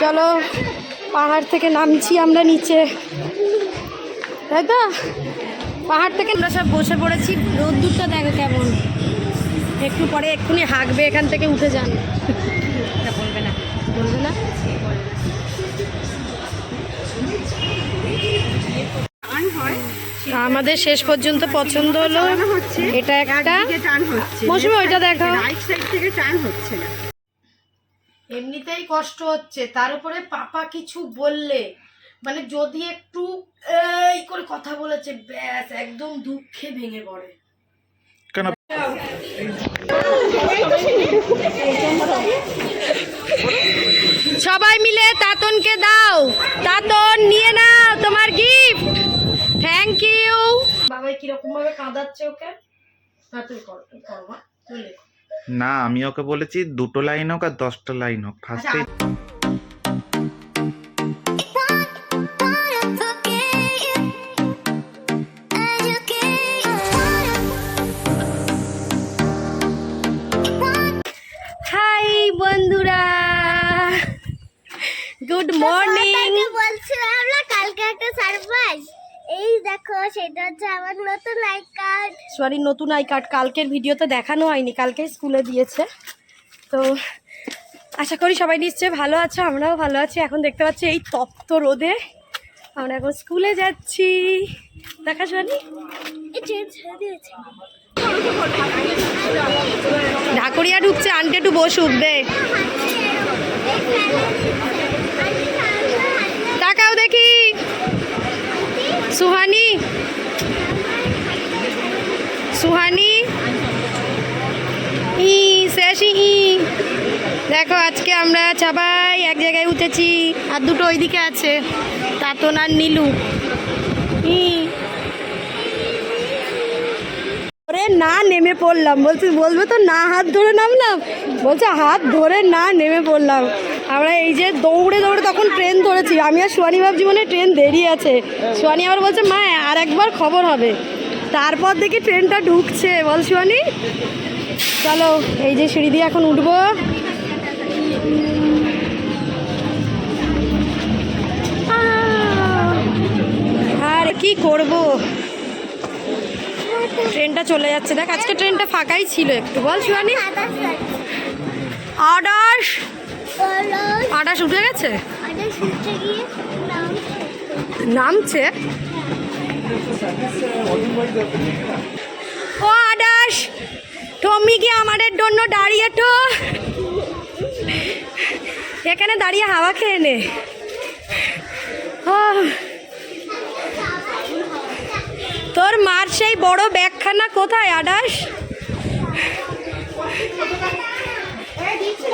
চলো পাহাড় থেকে নামছি আমরা নিচে। তাই তো? পাহাড় থেকে আমরা সব বসে পড়েছি। রোদ্দুরটা দেখো কেমন। একটু পরে এক্ষুনি হাঁকবে এখান থেকে উঠে যান। বলবে না বলবে না। আমাদের শেষ পর্যন্ত পছন্দ হলো। এটা একটা মৌসুমি ওইটা দেখো। রাইট সাইড থেকে টার্ন হচ্ছে না। এমনিতেই কষ্ট হচ্ছে। তার উপরে পাপা কিছু বললে মানে যদি একটু এই করে কথা বলেছে ব্যাস একদম দুঃখে ভেঙে পড়ে। কেন? সবাই মিলে তাতনকে দাও। তাতন নিয়ে নাও তোমার গিফট থ্যাংক ইউ বাবাই কীরকম ভাবে কাঁদাচ্ছে ওকে? হ্যাঁ তুই কর তুই কর মা তুই লেখো। না আমি ওকে বলেছি দুটো লাইন হোক আর দশটা লাইন হোক। ফার্স্টে হাই বন্ধুরা। গুড মর্নিং বলছিলাম না কালকে একটা সারপ্রাইজ এই দেখো সেটা হচ্ছে আমার নতুন আই কার্ড। সরি নতুন আই কার্ড। কালকের ভিডিওতে দেখানো হয়নি কালকে স্কুলে দিয়েছে। তো আশা করি সবাই নিশ্চয়ই ভালো আছো আমরাও ভালো আছি। এখন দেখতে পাচ্ছি এই তপ্ত রোদে আমরা এখন স্কুলে যাচ্ছি। দেখা শোনি? ঢাকুরিয়া ঢুকছে আনটে একটু বসুক উঠবে। তাকাও দেখি। সুহানি? সুহানি? ই শেষি ই। দেখো, আজকে আমরা সবাই এক জায়গায় উঠেছি, আর দুটো ওইদিকে আছে, তাতন আর নীলু। ই। ধরে না নেমে পড়লাম, বলছি, বলবে তো না, হাত ধরে নামলাম? বলছে, হাত ধরে না নেমে পড়লাম। আমরা এই যে দৌড়ে দৌড়ে তখন ট্রেন ধরেছি। আমি আর সোয়ানি ভাবছি মানে ট্রেন দেরি আছে। সোয়ানি আবার বলছে মা আর একবার খবর হবে। তারপর দেখি ট্রেনটা ঢুকছে। বল সোয়ানি? চলো এই যে সিঁড়ি দিয়ে এখন উঠবো। আর কি করব? ট্রেনটা চলে যাচ্ছে। দেখ আজকে ট্রেনটা ফাঁকাই ছিল একটু। বল শিবানি আডাস আডাস উঠে গেছে? নামছে? ও আডাস টমি কি আমাদের জন্য দাঁড়িয়ে তো? এখানে দাঁড়িয়ে হাওয়া খেয়ে নে। তোর মার সেই বড় ব্যাগখানা কোথায় আডাস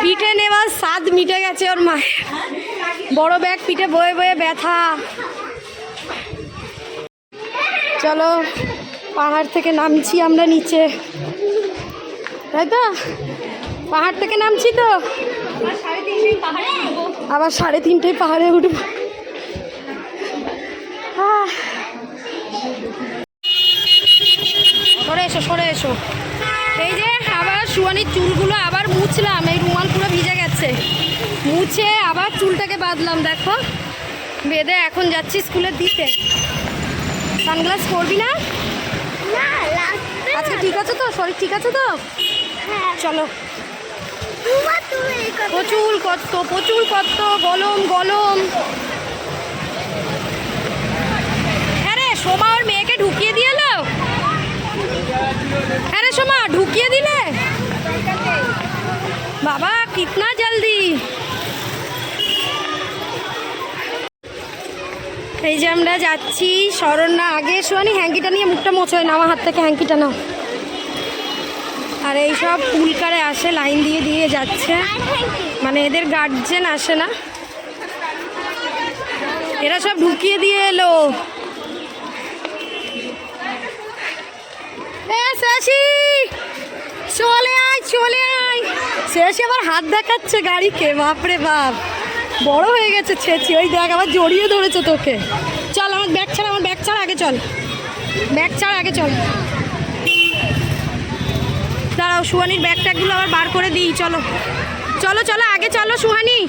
পিঠে নেওয়ার স্বাদ মিটে গেছে ওর মায়ের। বড় ব্যাগ পিঠে বয়ে বয়ে ব্যথা। চলো, পাহাড় থেকে নামছি আমরা নিচে। তাই তো? পাহাড় থেকে নামছি তো? আবার সাড়ে তিনটেই পাহাড়ে উঠবো। সরে এসো সরে এসো। আবার চুলগুলো আবার মুছলাম এই রুমাল পুরো ভিজে গেছে। মুছে আবার চুলটাকে বাঁধলাম দেখো। বেঁধে এখন যাচ্ছি স্কুলে দিতে। সানগ্লাস পরবি না? আচ্ছা ঠিক আছে তো? শরীর ঠিক আছে তো? হ্যাঁ। চলো। প্রচুর কত প্রচুর কত গলম গলম। হ্যাঁ রে সোমা ওর মেয়েকে ঢুকিয়ে দিয়ে এলো হ্যাঁ রে সোমা ঢুকিয়ে দিলে? বাবা, কিতনা জলদি। এই যে আমরা যাচ্ছি শরণ্যা আগে শোয়ানি হ্যাঙ্কিটা নিয়ে মুখটা মোছোয় না আমার হাত থেকে হ্যাঙ্কিটা নাও। আর এই সব পুলকারে আসে, লাইন দিয়ে দিয়ে যাচ্ছে। মানে এদের গার্জেন আসে না। এরা সব ঢুকিয়ে দিয়ে এলো। এ চলে আয় চলে আয়। শেষে আবার হাত দেখাচ্ছে গাড়িকে, বাপরে বাপ। বড় হয়ে গেছে ছেচি। ওই দেখ, আবার জড়িয়ে ধরেছে তোকে। চল, আমার ব্যাগ ছাড়, আমার ব্যাগ ছাড়, আগে চল। ব্যাগ ছাড়, আগে চল। দাঁড়াও, সুহানির ব্যাগ ট্যাগগুলো আবার বার করে দিই, চলো। চলো চলো, আগে চলো, সুহানি।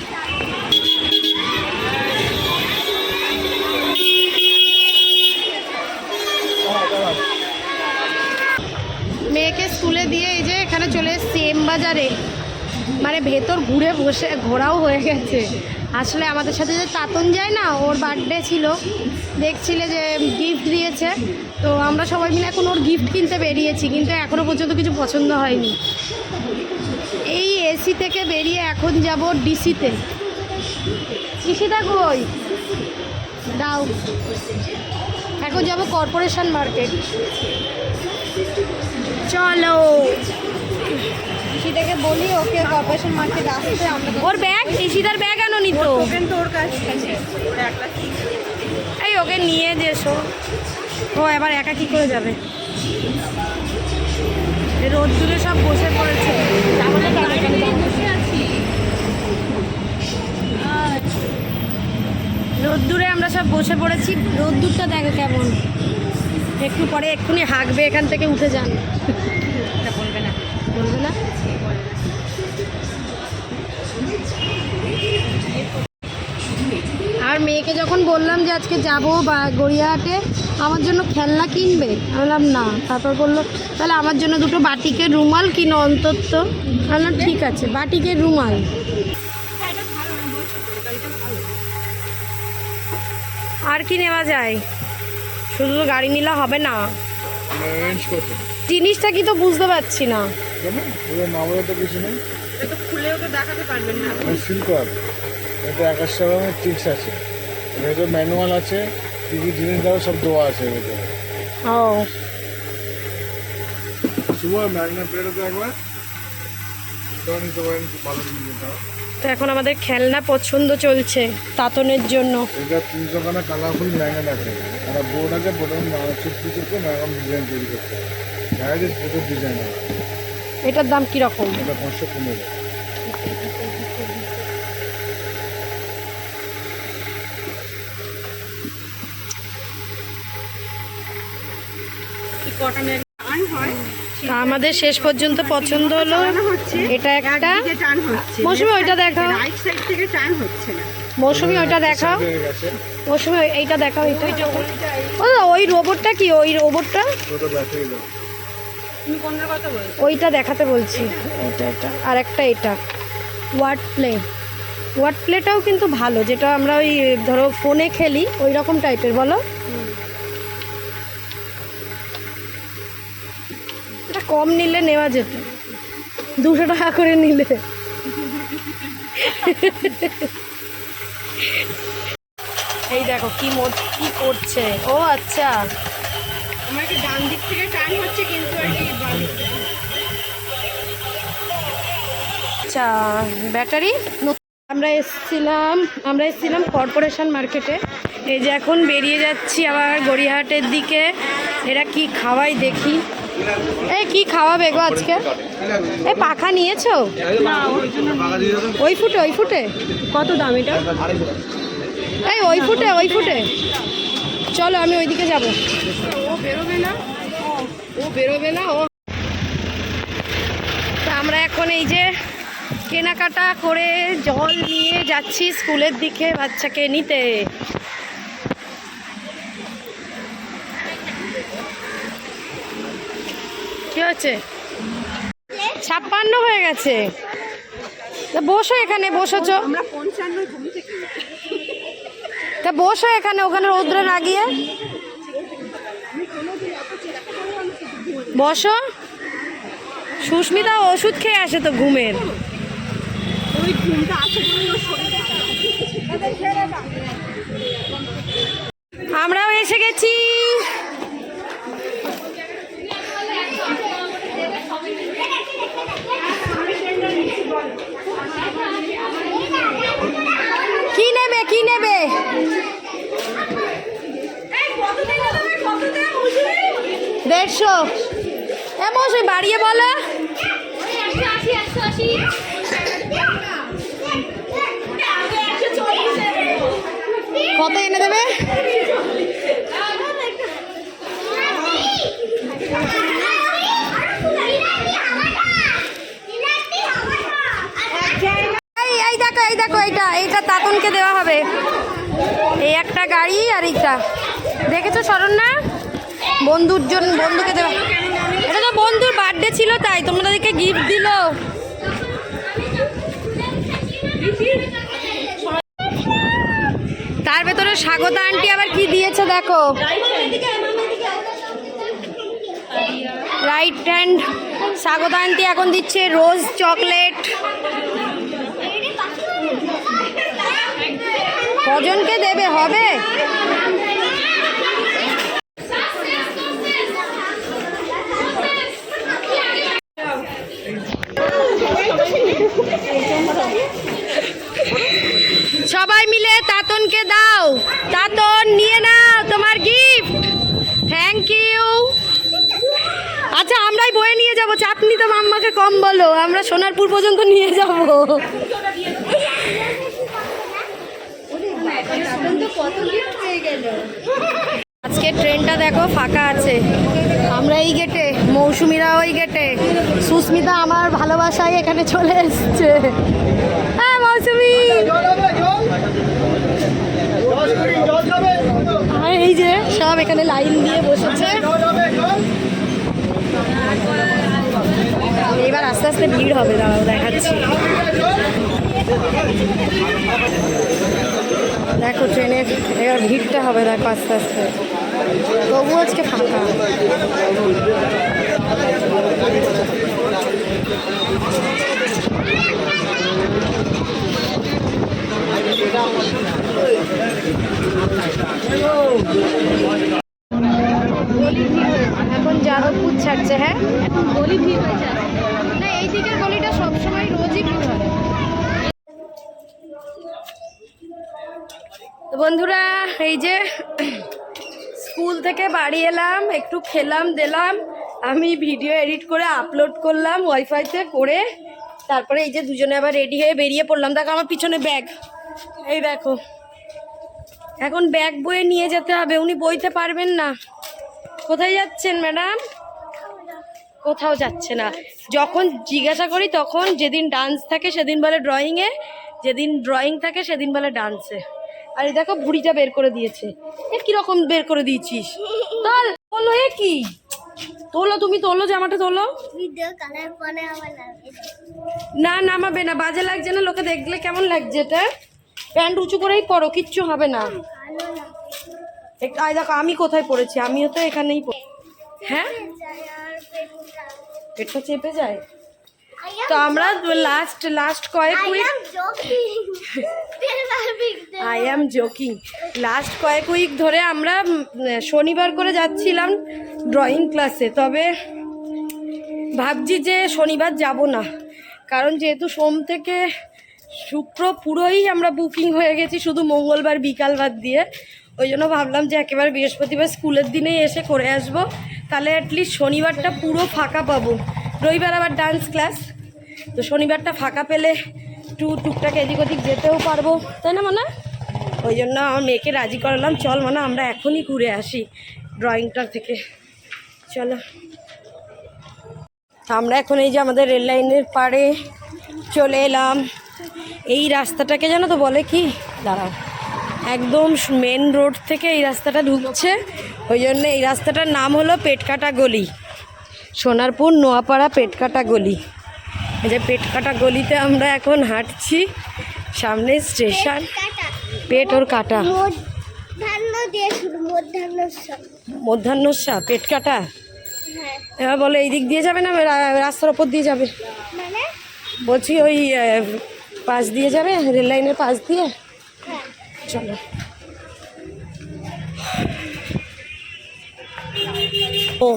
বাজারে মানে ভেতর ঘুরে বসে, ঘোরাও হয়ে গেছে। আসলে আমাদের সাথে যে তাতন যায় না, ওর বার্থডে ছিল, দেখছিলে যে গিফট দিয়েছে, তো আমরা সবাই মিলে এখন ওর গিফট কিনতে বেরিয়েছি, কিন্তু এখনও পর্যন্ত কিছু পছন্দ হয়নি। এই এসি থেকে বেরিয়ে এখন যাব ডিসিতে ডিসি ডিসিটা কই? দাও। এখন যাব কর্পোরেশন মার্কেট চলো। কি বলি ওকে কর্পোরেশন মার্কেট আসতে আমরা ওর ব্যাগ ইশিতার ব্যাগ আনো নি তো। টোকেন তো ওর কাছে। আছে এই ওকে নিয়ে যেসো। ও এবার একা কি করে যাবে? রোদ্দুরে সব বসে পড়েছে। তাহলে কেন কেন? রোদ্দুরে আমরা সব বসে পড়েছি। রোদ্দুরটা দেখো কেমন। একটু পরে এক্ষুনি হাঁকবে এখান থেকে উঠে যান। মেয়েকে যখন বললাম যে আজকে যাব বা গড়িয়াহাটে আমার জন্য খেলনা কিনবে? বললাম না। তারপর বলল তাহলে আমার জন্য দুটো বাটিকের রুমাল কিনো অন্তত। বললাম ঠিক আছে বাটিকের রুমাল। আর কি নেওয়া যায়? শুধু তো গাড়ি নিলে হবে না। জিনিসটা কি তো বুঝতে পারছি না। খুলেও তো দেখাতে পারবেন না। সিল্কর এটা একাশ রকমের আছে ম্যানুয়াল আছে কী কী জিনিস দেওয়া সব দেওয়া আছে এর ভিতরে। ও। শুভ ম্যাগনা প্লেটে তো একবার। নিতে পারেন ভালো জিনিস তো এখন আমাদের খেলনা পছন্দ চলছে তাতনের জন্য। এটা তিনশো খানা কালারফুল ম্যাগনেট আছে। বোর্ড আছে বোর্ডের মধ্যে চুপ ম্যাগন ডিজাইন তৈরি করতে হবে প্রচুর ডিজাইন এটার দাম কীরকম? এটা পাঁচশো পনেরো। আমাদের শেষ পর্যন্ত পছন্দ হলো। এটা একটা। মৌসুমি, ওইটা না মৌসুমি, ওইটা দেখাও। মৌসুমি, এইটা দেখাও, এইটা। ও, ওই রোবটটা কি? ওই রোবটটা? ওইটা দেখাতে বলছি। এটা এটা। আর একটা এটা। ওয়ার্ড প্লে ওয়ার্ড প্লেটাও কিন্তু ভালো, যেটা আমরা ওই, ধরো ফোনে খেলি ওই রকম টাইপের বলো? কম নিলে নেওয়া যেত। দুশো টাকা করে নিলে। এই দেখো কি মোট কি করছে? ও আচ্ছা। আমার কি ডান দিক থেকে টান হচ্ছে কিন্তু আর কি বাম দিক থেকে। আচ্ছা ব্যাটারি? আমরা এসছিলাম আমরা এসছিলাম কর্পোরেশন মার্কেটে। এই যে এখন বেরিয়ে যাচ্ছি আবার গড়িয়াহাটের দিকে। এরা কি খাওয়াই দেখি। এই কি খাওয়াবে গো আজকে? এই পাখা নিয়েছো? ওই ফুটে ওই ফুটে? কত দাম এটা? এই ওই ফুটে ওই ফুটে। চলো আমি ওইদিকে যাব। ও বেরোবে না? ও বেরোবে না? ও আমরা এখন এই যে কেনাকাটা করে জল নিয়ে যাচ্ছি স্কুলের দিকে বাচ্চাকে নিতে। হচ্ছে ছাপ্পান্ন হয়ে গেছে। বসো এখানে বসেছ। তা বসো এখানে, ওখানে রৌদ্রে না গিয়ে বসো। সুস্মিতা ওষুধ খেয়ে আসে তো ঘুমের। আমরাও এসে গেছি কি নেবে? দেড়শো। এমন বাড়িয়ে বলো। কত এনে দেবে এই এই দেখো এই দেখো এইটা দেওয়া হবে। এই একটা গাড়ি আর এইটা। দেখেছ না বন্ধুর জন্য বন্ধুকে দেওয়া এটা তো বন্ধুর বার্থডে ছিল তাই তোমাদেরকে গিফট দিল। তার ভেতরে স্বাগত আন্টি আবার কি দিয়েছে দেখো। রাইট হ্যান্ড স্বাগত আন্টি এখন দিচ্ছে রোজ চকলেট কজনকে দেবে, হবে? সবাই মিলে তাতনকে দাও। তাতন, নিয়ে নাও তোমার গিফট থ্যাংক ইউ আচ্ছা আমরাই বয়ে নিয়ে যাব। চাটনি তো মাম্মাকে কম বলো। আমরা সোনারপুর পর্যন্ত নিয়ে যাব। আজকে ট্রেনটা দেখো, ফাঁকা আছে। আমরা এই গেটে মৌসুমিরা ওই গেটে সুস্মিতা আমার ভালোবাসায় এখানে চলে এসছে। হ্যাঁ মৌসুমি। এই যে, সব এখানে লাইন দিয়ে বসেছে। এবার আস্তে আস্তে ভিড় হবে, দাঁড়াও, দেখাচ্ছি। দেখো ট্রেনের, এবার ভিড়টা হবে দেখো আস্তে আস্তে। তবু আজকে ফাঁকা। এখন যাদবপুর ছাড়ছে হ্যাঁ? এখন গলি ভিড় হয়েছে না, এই দিকের গলিটা সবসময় রোজই ভিড় হয় তো বন্ধুরা, এই যে স্কুল থেকে বাড়ি এলাম, একটু খেলাম, দিলাম। আমি ভিডিও এডিট করে আপলোড করলাম ওয়াইফাইতে করে। তারপরে এই যে দুজনে আবার রেডি হয়ে বেরিয়ে পড়লাম। দেখো আমার পিছনে ব্যাগ এই দেখো। এখন ব্যাগ বয়ে নিয়ে যেতে হবে, উনি বইতে পারবেন না। কোথায় যাচ্ছেন ম্যাডাম কোথাও যাচ্ছে না। যখন জিজ্ঞাসা করি, তখন যেদিন ডান্স থাকে, সেদিন বলে ড্রয়িংয়ে যেদিন ড্রয়িং থাকে, সেদিন বলে ডান্সে আর দেখো ভুড়িটা বের করে দিয়েছে। এ কীরকম বের করে দিয়েছিস? তোল তোলো এ কি? তোলো তুমি তোলো জামাটা তোলো। না নামাবে না বাজে লাগছে না লোকে দেখলে কেমন লাগছে এটা? প্যান্ট উঁচু করেই পরো কিচ্ছু হবে না। আয় দেখো আমি কোথায় পড়েছি? আমিও তো এখানেই পড়ে- হ্যাঁ? পেটটা চেপে যায়? তো আমরা লাস্ট লাস্ট কয়েক week I am joking last কয়েক উইক ধরে আমরা শনিবার করে যাচ্ছিলাম ড্রয়িং ক্লাসে তবে ভাবছি যে শনিবার যাব না। কারণ যেহেতু সোম থেকে শুক্র পুরোই আমরা বুকিং হয়ে গেছি শুধু মঙ্গলবার বিকাল বাদ দিয়ে। ওই জন্য ভাবলাম যে একেবারে বৃহস্পতিবার স্কুলের দিনেই এসে করে আসব। তাহলে অ্যাটলিস্ট শনিবারটা পুরো ফাঁকা পাবো। রবিবার আবার ডান্স ক্লাস তো শনিবারটা ফাঁকা পেলে একটু টুকটাক এদিক ওদিক যেতেও পারব, তাই না মানে? ওই জন্য আমার মেয়েকে রাজি করালাম। চল মানে আমরা এখনই ঘুরে আসি ড্রয়িংটার থেকে। চলো। আমরা এখন এই যে আমাদের রেল লাইনের পাড়ে চলে এলাম। এই রাস্তাটাকে জানো তো বলে কি? দাঁড়াও। একদম মেন রোড থেকে এই রাস্তাটা ঢুকছে। ওই জন্য এই রাস্তাটার নাম হলো পেটকাটা গলি। সোনারপুর, নোয়াপাড়া, পেটকাটা গলি। এই যে পেটকাটা গলিতে আমরা এখন হাঁটছি। সামনে স্টেশন। পেট ওর কাটা। মধ্যাহ্ন পেট কাটা? হ্যাঁ। এবার বলো এই দিক দিয়ে যাবে না রাস্তার ওপর দিয়ে যাবে? মানে? বলছি ওই পাশ দিয়ে যাবে রেল লাইনের পাশ দিয়ে? হ্যাঁ। চলো। ও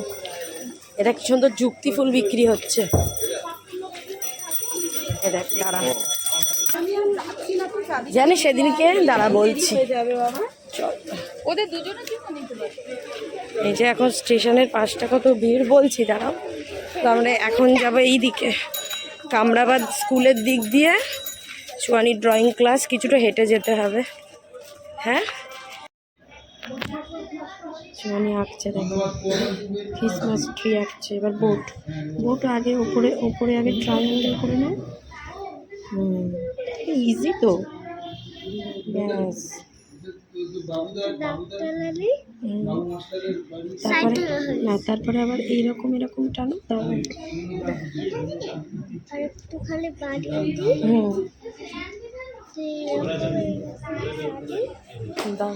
এটা কি সুন্দর যুক্তি ফুল বিক্রি হচ্ছে। এ দেখ দাঁড়া জানি সেদিনকে দাঁড়া বলছি এই যে এখন স্টেশনের পাশটা কত ভিড় বলছি দাঁড়াও। তো আমরা এখন যাব এই দিকে কামরাবাদ স্কুলের দিক দিয়ে চুয়ানি ড্রয়িং ক্লাস কিছুটা হেঁটে যেতে হবে। হ্যাঁ? চুয়ানি আঁকছে দেখো। ক্রিসমাস ট্রি আঁকছে। এবার বোট বোট আগে উপরে উপরে আগে ট্রায়াঙ্গেল করে হুম ইজি তো। ব্যাস হুম। তারপরে না তারপরে আবার এইরকম এরকম টানো তারপরে আর একটু খালি বাড়িয়ে দিই। হুম। দাও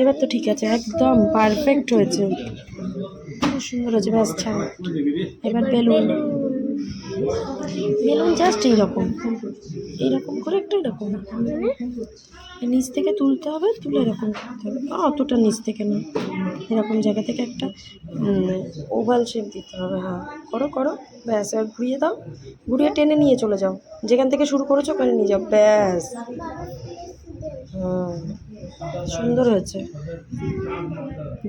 এবার তো ঠিক আছে একদম পারফেক্ট হয়েছে। খুব সুন্দর হয়েছে ব্যাস ছাড়। এবার বেলুন। বেলুন জাস্ট এইরকম। এইরকম করে একটা এরকম। নিচ থেকে তুলতে হবে তুলে এরকম করতে হবে। অতটা নিচ থেকে না। এরকম জায়গা থেকে একটা ওভাল শেপ দিতে হবে। হ্যাঁ করো করো। ব্যাস এবার ঘুরিয়ে দাও। ঘুরিয়ে টেনে নিয়ে চলে যাও। যেখান থেকে শুরু করেছ ওখানে নিয়ে যাও। ব্যাস। হুম সুন্দর হয়েছে।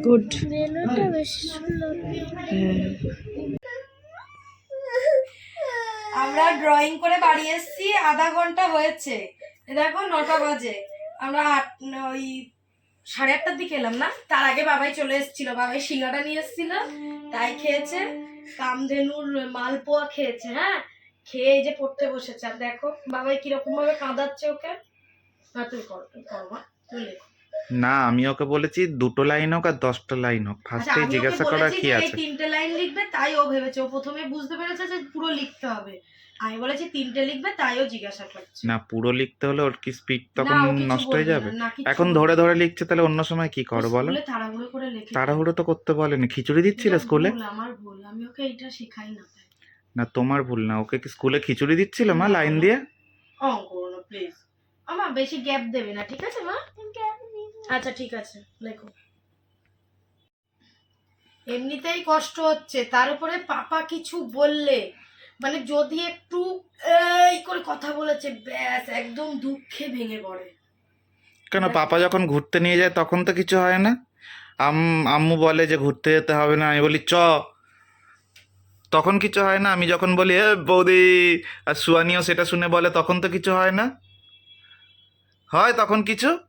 গুড বেলুনটা বেশি সুন্দর হ্যাঁ। আমরা ড্রয়িং করে বাড়ি এসেছি, আধা ঘণ্টা হয়েছে। দেখো নটা বাজে। আমরা আট, ওই সাড়ে আটটার দিকে এলাম না? তার আগে বাবাই চলে এসেছিল। বাবাই শিঙাটা নিয়ে এসেছিল, তাই খেয়েছে। কামধেনুর মালপোয়া খেয়েছে হ্যাঁ? খেয়ে এই যে পড়তে বসেছে। আর দেখো, বাবাই কীরকম ভাবে কাঁদাচ্ছে ওকে। না তুই কর তুই কর, মা। তুই লেখো। না আমি ওকে বলেছি দুটো লাইন হোক আর দশটা লাইন হোক। আচ্ছা, ফার্স্টে জিজ্ঞাসা করা কি আছে? তিনটে লাইন লিখবে তাই ও ভেবেছে। ও প্রথমে বুঝতে পেরেছে যে পুরো লিখতে হবে। আমি বলেছি তিনটে লিখবে তাই ও জিজ্ঞাসা করছে। না পুরো লিখতে হলে ওর কি স্পিড তখন নষ্ট হয়ে যাবে? এখন ধরে ধরে লিখছে তাহলে অন্য সময় কি করো বলো? স্কুলে তাড়াহুড়ো করে লেখে তাড়াহুড়ো তো করতে বলেনি। খিচুড়ি দিচ্ছিল স্কুলে? ভুল, আমার ভুল। আমি ওকে এটা শেখাই না না তোমার ভুল না। ওকে কি স্কুলে খিচুড়ি দিচ্ছিল মা লাইন দিয়ে? অঙ্ক করো না প্লিজ আমার বেশি গ্যাপ দেবে না ঠিক আছে মা? আচ্ছা ঠিক আছে, লেখো। এমনিতেই কষ্ট হচ্ছে, তার উপরে পাপা কিছু বললে মানে যদি একটু, এই করে কথা বলেছে, ব্যাস, একদম দুঃখে ভেঙে পড়ে। কেন, পাপা যখন ঘুরতে নিয়ে যায়, তখন তো কিছু হয় না? আম, আম্মু বলে যে ঘুরতে যেতে হবে না, আমি বলি, চ। তখন কিছু হয় না? আমি যখন বলি, এ, বৌদি, আর সুয়ানিও সেটা শুনে বলে, তখন তো কিছু হয় না? হয় তখন কিছু?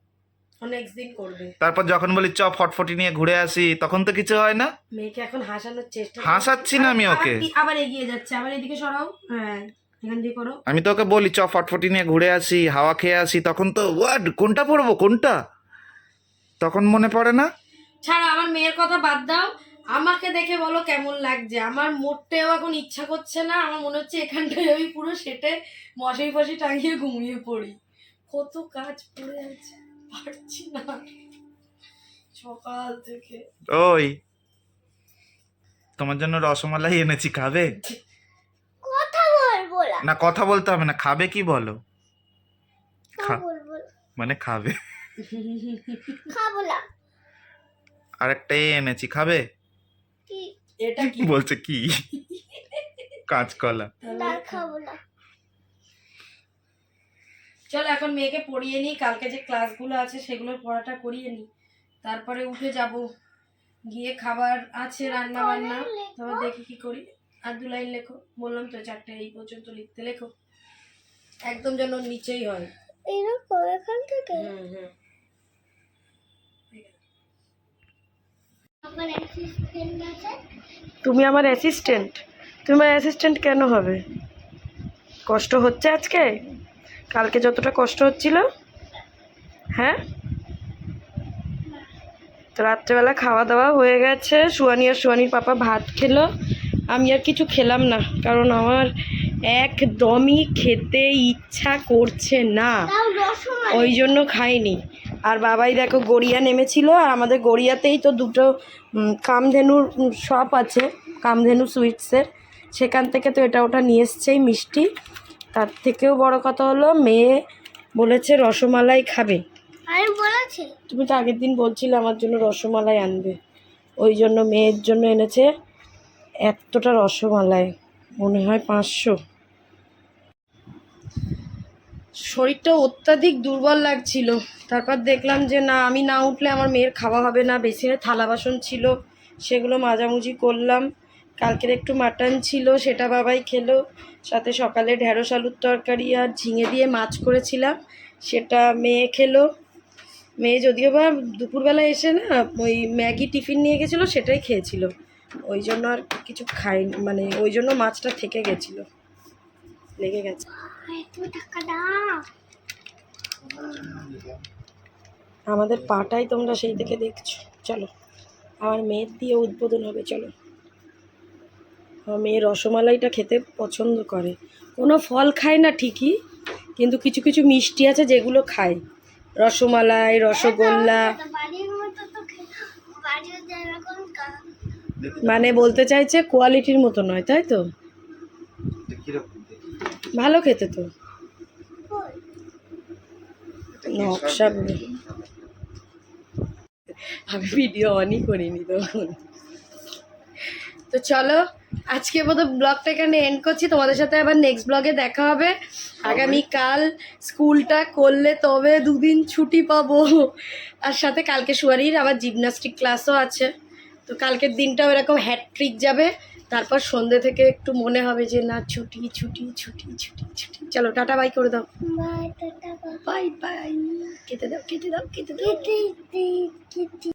নেক্সট দিন করবে। তারপর যখন বলি চ ফটফটি নিয়ে ঘুরে আসি তখন তো কিছু হয় না? মেয়েকে এখন হাসানোর চেষ্টা হাসাচ্ছি না আমি ওকে। আবার- এগিয়ে যাচ্ছে। আবার এদিকে সরাও। হ্যাঁ করো। আমি তো ওকে বলি চ ফটফটি নিয়ে ঘুরে আসি হাওয়া খেয়ে আসি। তখন তো ওয়াট কোনটা পড়ব কোনটা? তখন মনে পড়ে না? ছাড়া আমার মেয়ের কথা বাদ দাও। আমাকে দেখে বলো কেমন লাগছে। আমার মোটেও এখন ইচ্ছা করছে না। আমার মনে হচ্ছে এখানটায় আমি পুরো সেটে মশাই ফসি টাঙিয়ে ঘুমিয়ে পড়ি। কত কাজ পড়ে আছে। পারছি না। সকাল থেকে। ওই তোমার জন্য রসমালাই এনেছি খাবে? কথা বলব না। কথা বলতে হবে না খাবে কি বলো? খা- মানে খাবে। খাব না। আর একটা এ এনেছি খাবে? কি? এটা কি? বলছে কি? কাঁচকলা। না খাব না। চলো এখন মেয়েকে পড়িয়ে নিই কালকে যে ক্লাসগুলো আছে সেগুলোর পড়াটা করিয়ে নিই। তারপরে উঠে যাব গিয়ে খাবার আছে রান্না বান্না। তবে দেখি কি করি। আর দু লাইন লেখো। বললাম তো চারটে এই পর্যন্ত লিখতে লেখো। একদম যেন নিচেই হয়। এরকম এখান থেকে? হুম হুম। তুমি আমার অ্যাসিস্ট্যান্ট তুমি আমার অ্যাসিস্ট্যান্ট কেন হবে? কষ্ট হচ্ছে আজকে? কালকে যতটা কষ্ট হচ্ছিল হ্যাঁ? তো রাত্রেবেলা খাওয়া দাওয়া হয়ে গেছে, সুয়ানি আর সুয়ানির পাপা ভাত খেলো। আমি আর কিছু খেলাম না, কারণ আমার একদমই খেতে ইচ্ছা করছে না। ওই জন্য খাইনি। আর বাবাই দেখো গড়িয়া নেমেছিল, আর আমাদের গড়িয়াতেই তো দুটো কামধেনুর শপ আছে, কামধেনু সুইটসের সেখান থেকে তো এটা ওটা নিয়ে এসছেই মিষ্টি। তার থেকেও বড় কথা হলো মেয়ে বলেছে রসমালাই খাবে। আমি বলেছি। তুমি তো আগের দিন বলছিলে আমার জন্য রসমালাই আনবে। ওই জন্য মেয়ের জন্য এনেছে এতটা রসমালাই মনে হয় পাঁচশো। শরীরটা অত্যাধিক দুর্বল লাগছিল। তারপর দেখলাম যে না আমি না উঠলে আমার মেয়ের খাওয়া হবে না। বেসিনে থালা বাসন ছিল সেগুলো মাজামুজি করলাম। কালকের একটু মাটন ছিল সেটা বাবাই খেলো। সাথে সকালে ঢেঁড়স আলুর তরকারি আর ঝিঙে দিয়ে মাছ করেছিলাম। সেটা মেয়ে খেলো। মেয়ে যদিও বা দুপুরবেলা এসে না ওই ম্যাগি টিফিন নিয়ে গেছিল, সেটাই খেয়েছিল। ওই জন্য আর কিছু খাইনি মানে ওই জন্য মাছটা থেকে গেছিল। লেগে গেছে। আমাদের পাটাই তোমরা সেই থেকে দেখছ। চলো আমার মেয়ের দিয়ে উদ্বোধন হবে, চলো। মেয়ে রসমালাইটা খেতে পছন্দ করে। কোনো ফল খায় না ঠিকই, কিন্তু কিছু কিছু মিষ্টি আছে যেগুলো খায়। রসমালাই, রসগোল্লা। মানে বলতে চাইছে কোয়ালিটির মতো নয়, তাই তো? ভালো খেতে তো। নকশাগুলো আমি ভিডিও অনই করিনি তখন। তো চলো আজকে মতো ব্লগটা এখানে এন্ড করছি। তোমাদের সাথে আবার নেক্সট ব্লগে দেখা হবে। আগামীকাল স্কুলটা করলে তবে দুদিন ছুটি পাবো। আর সাথে কালকে সুয়ারির আবার জিমনাস্টিক ক্লাসও আছে। তো কালকের দিনটাও এরকম হ্যাট্রিক যাবে। তারপর সন্ধ্যে থেকে একটু মনে হবে যে না ছুটি ছুটি ছুটি ছুটি ছুটি। চলো টাটা বাই করে দাও। বাই বাই বাই বাই কেটে দাও কেটে দাও কেটে দাও।